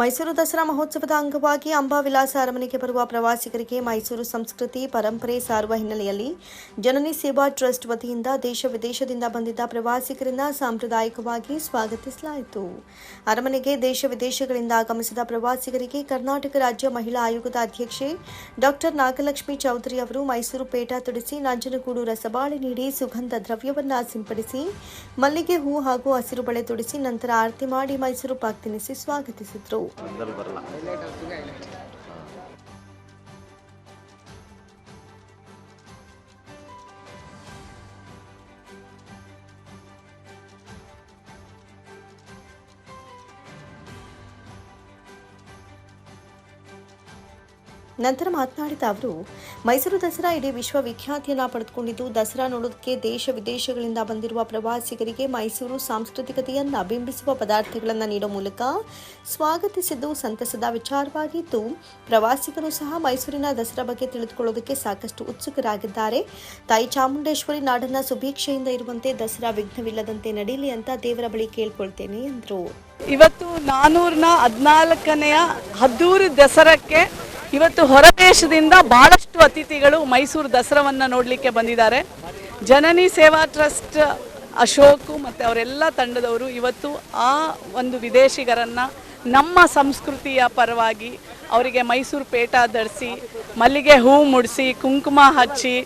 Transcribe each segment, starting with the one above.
ಮೈಸೂರು ದಸರಾ ಮಹೋತ್ಸವದ ಅಂಗವಾಗಿ ಅಂಬಾ ವಿಲಾಸ ಅರಮನೆಗೆ ಬರುವ ಪ್ರವಾಸಿಗರಿಗೆ ಮೈಸೂರು ಸಂಸ್ಕೃತಿ ಪರಂಪರೆ ಸಾರುವ ಹಿನ್ನೆಲೆಯಲ್ಲಿ ಜನನಿ ಸೇವಾ ಟ್ರಸ್ಟ್ ವತಿಯಿಂದ ದೇಶ ವಿದೇಶದಿಂದ ಬಂದಿದ್ದ ಪ್ರವಾಸಿಗರನ್ನ ಸಾಂಪ್ರದಾಯಿಕವಾಗಿ ಸ್ವಾಗತಿಸಲಾಯಿತು. ಅರಮನೆಗೆ ದೇಶ ವಿದೇಶಗಳಿಂದ ಆಗಮಿಸಿದ ಪ್ರವಾಸಿಗರಿಗೆ ಕರ್ನಾಟಕ ರಾಜ್ಯ ಮಹಿಳಾ ಆಯೋಗದ ಅಧ್ಯಕ್ಷೆ ಡಾಕ್ಟರ್ ನಾಗಲಕ್ಷ್ಮಿ ಚೌಧರಿ ಅವರು ಮೈಸೂರು ಪೇಟ ತೊಡಿಸಿ ನಂಜನಗೂಡು ರಸಬಾಳೆ ನೀಡಿ ಸುಗಂಧ ದ್ರವ್ಯವನ್ನ ಸಿಂಪಡಿಸಿ, ಮಲ್ಲಿಗೆ ಹೂ ಹಾಗೂ ಹಸಿರು ಬಳೆ ತೊಡಿಸಿ ನಂತರ ಆರತಿ ಮಾಡಿ ಮೈಸೂರು ಪಾಕ್ ತಿನ್ನಿಸಿ ಸ್ವಾಗತಿಸಿದ್ರು. అందరూ బర్లా ನಂತರ ಮಾತನಾಡಿದ ಅವರು, ಮೈಸೂರು ದಸರಾ ಇಡೀ ವಿಶ್ವವಿಖ್ಯಾತಿಯನ್ನ ಪಡೆದುಕೊಂಡಿದ್ದು, ದಸರಾ ನೋಡೋದಕ್ಕೆ ದೇಶ ವಿದೇಶಗಳಿಂದ ಬಂದಿರುವ ಪ್ರವಾಸಿಗರಿಗೆ ಮೈಸೂರು ಸಾಂಸ್ಕೃತಿಕತೆಯನ್ನು ಬಿಂಬಿಸುವ ಪದಾರ್ಥಗಳನ್ನು ನೀಡೋ ಮೂಲಕ ಸ್ವಾಗತಿಸಿದ್ದು ಸಂತಸದ ವಿಚಾರವಾಗಿದ್ದು, ಪ್ರವಾಸಿಗರು ಸಹ ಮೈಸೂರಿನ ದಸರಾ ಬಗ್ಗೆ ತಿಳಿದುಕೊಳ್ಳೋದಕ್ಕೆ ಸಾಕಷ್ಟು ಉತ್ಸುಕರಾಗಿದ್ದಾರೆ. ತಾಯಿ ಚಾಮುಂಡೇಶ್ವರಿ ನಾಡನ್ನ ಸುಭೀಕ್ಷೆಯಿಂದ ಇರುವಂತೆ ದಸರಾ ವಿಘ್ನವಿಲ್ಲದಂತೆ ನಡೀಲಿ ಅಂತ ದೇವರ ಬಳಿ ಕೇಳ್ಕೊಳ್ತೇನೆ ಎಂದರು. ಇವತ್ತು ನಾನೂರನ ಹದಿನಾಲ್ಕನೆಯ ಹದ್ದೂರು ದಸರಕ್ಕೆ ಇವತ್ತು ಹೊರದೇಶದಿಂದ ಬಹಳಷ್ಟು ಅತಿಥಿಗಳು ಮೈಸೂರು ದಸರಾವನ್ನು ನೋಡಲಿಕ್ಕೆ ಬಂದಿದ್ದಾರೆ. ಜನನಿ ಸೇವಾ ಟ್ರಸ್ಟ್ ಅಶೋಕು ಮತ್ತು ಅವರೆಲ್ಲ ತಂಡದವರು ಇವತ್ತು ಆ ಒಂದು ವಿದೇಶಿಗರನ್ನು ನಮ್ಮ ಸಂಸ್ಕೃತಿಯ ಪರವಾಗಿ ಅವರಿಗೆ ಮೈಸೂರು ಪೇಟ ಧರಿಸಿ, ಮಲ್ಲಿಗೆ ಹೂ ಮುಡಿಸಿ, ಕುಂಕುಮ ಹಚ್ಚಿ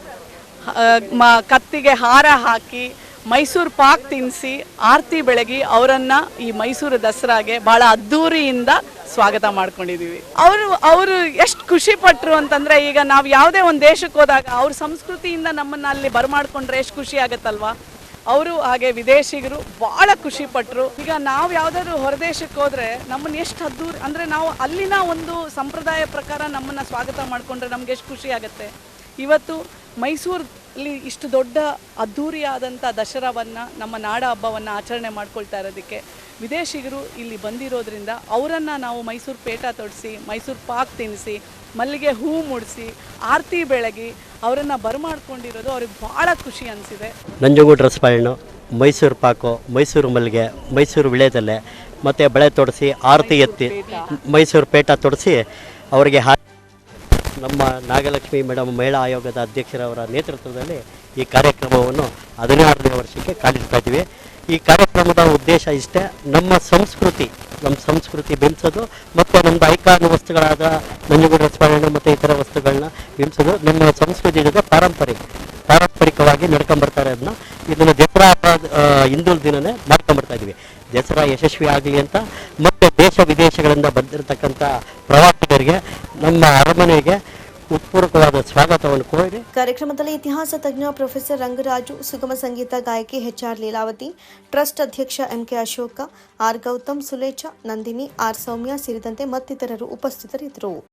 ಮ, ಕತ್ತಿಗೆ ಹಾರ ಹಾಕಿ, ಮೈಸೂರು ಪಾಕ್ ತಿನ್ನಿಸಿ ಆರತಿ ಬೆಳಗಿ ಅವರನ್ನು ಈ ಮೈಸೂರು ದಸರಾಗೆ ಭಾಳ ಅದ್ಧೂರಿಯಿಂದ ಸ್ವಾಗತ ಮಾಡ್ಕೊಂಡಿದ್ದೀವಿ ಅವರು ಅವರು ಎಷ್ಟು ಖುಷಿ ಪಟ್ಟರು ಅಂತಂದ್ರೆ ಈಗ ನಾವು ಯಾವುದೇ ಒಂದು ದೇಶಕ್ಕೆ ಹೋದಾಗ ಅವ್ರ ಸಂಸ್ಕೃತಿಯಿಂದ ನಮ್ಮನ್ನ ಅಲ್ಲಿ ಬರಮಾಡ್ಕೊಂಡ್ರೆ ಎಷ್ಟು ಖುಷಿ ಆಗತ್ತಲ್ವಾ? ಅವರು ಹಾಗೆ ವಿದೇಶಿಗರು ಭಾಳ ಖುಷಿ ಪಟ್ಟರು ಈಗ ನಾವು ಯಾವ್ದಾದ್ರು ಹೊರದೇಶಕ್ಕೆ ಹೋದ್ರೆ ನಮ್ಮನ್ನ ಎಷ್ಟು ಅದ್ದೂರಿ ಅಂದ್ರೆ ನಾವು ಅಲ್ಲಿನ ಒಂದು ಸಂಪ್ರದಾಯ ಪ್ರಕಾರ ನಮ್ಮನ್ನ ಸ್ವಾಗತ ಮಾಡ್ಕೊಂಡ್ರೆ ನಮ್ಗೆ ಎಷ್ಟು ಖುಷಿ ಆಗುತ್ತೆ? ಇವತ್ತು ಮೈಸೂರಲ್ಲಿ ಇಷ್ಟು ದೊಡ್ಡ ಅದ್ಧೂರಿಯಾದಂಥ ದಸರಾವನ್ನು ನಮ್ಮ ನಾಡ ಹಬ್ಬವನ್ನು ಆಚರಣೆ ಮಾಡ್ಕೊಳ್ತಾ ಇರೋದಕ್ಕೆ ವಿದೇಶಿಗರು ಇಲ್ಲಿ ಬಂದಿರೋದ್ರಿಂದ ಅವರನ್ನು ನಾವು ಮೈಸೂರು ಪೇಟ ತೊಡಿಸಿ ಮೈಸೂರು ಪಾಕ್ ತಿನ್ನಿಸಿ ಮಲ್ಲಿಗೆ ಹೂ ಮುಡಿಸಿ ಆರತಿ ಬೆಳಗಿ ಅವರನ್ನು ಬರಮಾಡ್ಕೊಂಡಿರೋದು ಅವ್ರಿಗೆ ಭಾಳ ಖುಷಿ ಅನಿಸಿದೆ. ನಂಜುಗೂಡು ರಸಬಾಳೆಹಣ್ಣು ಮೈಸೂರು ಪಾಕು ಮೈಸೂರು ಮಲ್ಲಿಗೆ ಮೈಸೂರು ವಿಳೆದಲ್ಲೇ ಮತ್ತು ಬಳೆ ತೊಡಿಸಿ ಆರತಿ ಎತ್ತಿ ಮೈಸೂರು ಪೇಟ. ತೊಡಿಸಿ ಅವರಿಗೆ ಹಾ ನಮ್ಮ ನಾಗಲಕ್ಷ್ಮಿ ಮೇಡಮ್ ಮಹಿಳಾ ಆಯೋಗದ ಅಧ್ಯಕ್ಷರವರ ನೇತೃತ್ವದಲ್ಲಿ ಈ ಕಾರ್ಯಕ್ರಮವನ್ನು ಹದಿನಾರನೇ ವರ್ಷಕ್ಕೆ ಕಾಲಿಡ್ತಾ ಇದ್ದೀವಿ. ಈ ಕಾರ್ಯಕ್ರಮದ ಉದ್ದೇಶ ಇಷ್ಟೇ ನಮ್ಮ ಸಂಸ್ಕೃತಿ ನಮ್ಮ ಸಂಸ್ಕೃತಿ ಬಿಂಬಿಸೋದು ಮತ್ತು ನಮ್ಮದು ಐಕಾನ್ ವಸ್ತುಗಳಾದ ನಂಜುಗೂಡ ಸ್ಮರಣೆ ಮತ್ತು ಇತರ ವಸ್ತುಗಳನ್ನ ಬಿಂಬಿಸೋದು ನಮ್ಮ ಸಂಸ್ಕೃತಿ ಜೊತೆ ಪಾರಂಪರಿಕ ಪಾರಂಪರಿಕವಾಗಿ ನಡ್ಕೊಂಬರ್ತಾರೆ ಅದನ್ನ ಇದನ್ನು ದಸರಾ ಆ, ದಿನನೇ ಮಾಡ್ಕೊಂಬರ್ತಾ ಇದ್ದೀವಿ. ದಸರಾ ಯಶಸ್ವಿ ಆಗಲಿ ಅಂತ ಮತ್ತು ದೇಶ ವಿದೇಶಗಳಿಂದ ಬಂದಿರತಕ್ಕಂಥ ಪ್ರವಾಸಿಗರಿಗೆ, ನಮ್ಮ ಅರಮನೆಗೆ ಉತ್ಪೂರ್ವಕವಾದ ಸ್ವಾಗತವನ್ನು ಕೋರಿ ಕಾರ್ಯಕ್ರಮದಲ್ಲಿ ಇತಿಹಾಸ ತಜ್ಞ ಪ್ರೊಫೆಸರ್ ರಂಗರಾಜು, ಸುಗಮ ಸಂಗೀತ ಗಾಯಕಿ ಎಚ್ಆರ್ ಲೀಲಾವತಿ, ಟ್ರಸ್ಟ್ ಅಧ್ಯಕ್ಷ M K Ashoka, R Gautam Sulecha, Nandini, R Soumya ಸೇರಿದಂತೆ ಮತ್ತಿತರರು ಉಪಸ್ಥಿತರಿದ್ದರು.